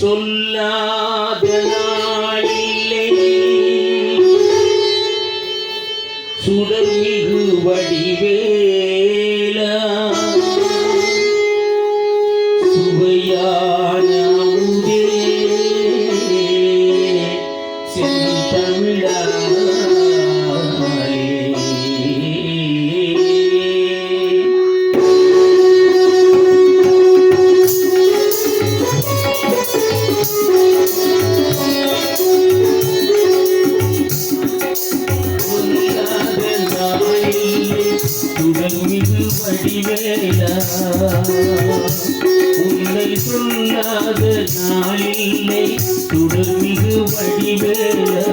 சொல்லாத நாளில்லை சுடர் மிகு வடிவே. உன்னை சொல்லாத நாளில்லை. துடமிகு வடிவேலா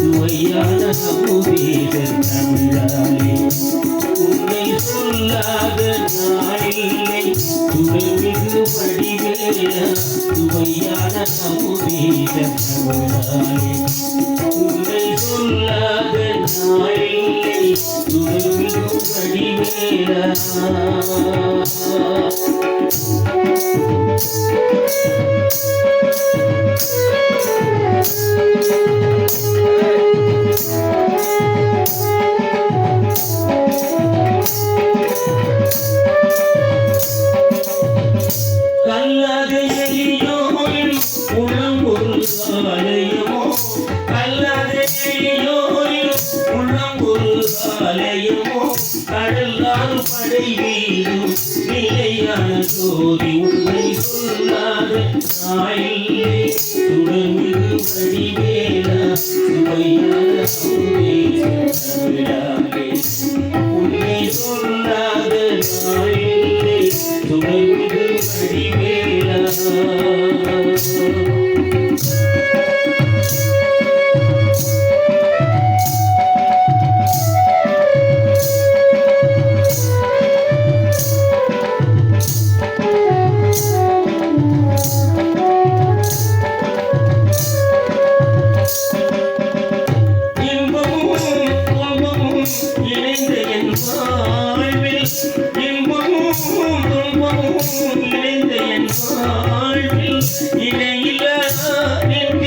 சுவையான அமுதேகர் தமிழாலே உன்னை சொல்லாத நாளில்லை. துடமிகு வடிவேலா சுவையான அமுதேகர் தமிழாலே உன்னை சொல்லாத நாள் துருவிடும் வடிவேலா படை வீடும் நிலையான ஜோதி உண்மை சொல்லாத நாயில்லை துடமிகு வடிவேலா சுவையான தமிழாலே உன்னை சொல்லாத நாயில்லை துடமிகு வடிவேலா. வாழ்வில் இணையில்லா என்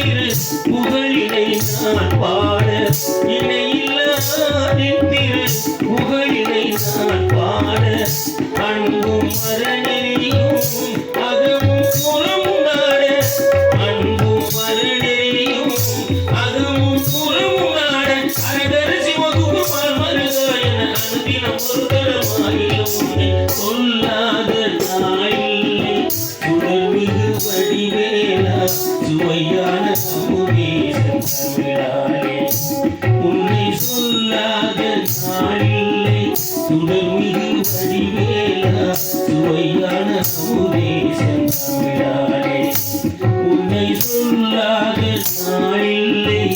புகழினை நான் பாட. இணையில்லா என் புகழினை நான் பாட. அன்பும் மரணனையும் அகமும் புறமும் நாட அன்பும் மரணனையும் அகமும் புறமும் நாட ஒரு தரமாயிலும் சொல்ல சுவையான சமுதீசன் தமிழாலே. உன்னை சொல்லாத நாளில்லை. சுடர்மிகு வடிவேலா. சுவையான சமுதீசன் தமிழாலே. உன்னை சொல்லாத நாளில்லை.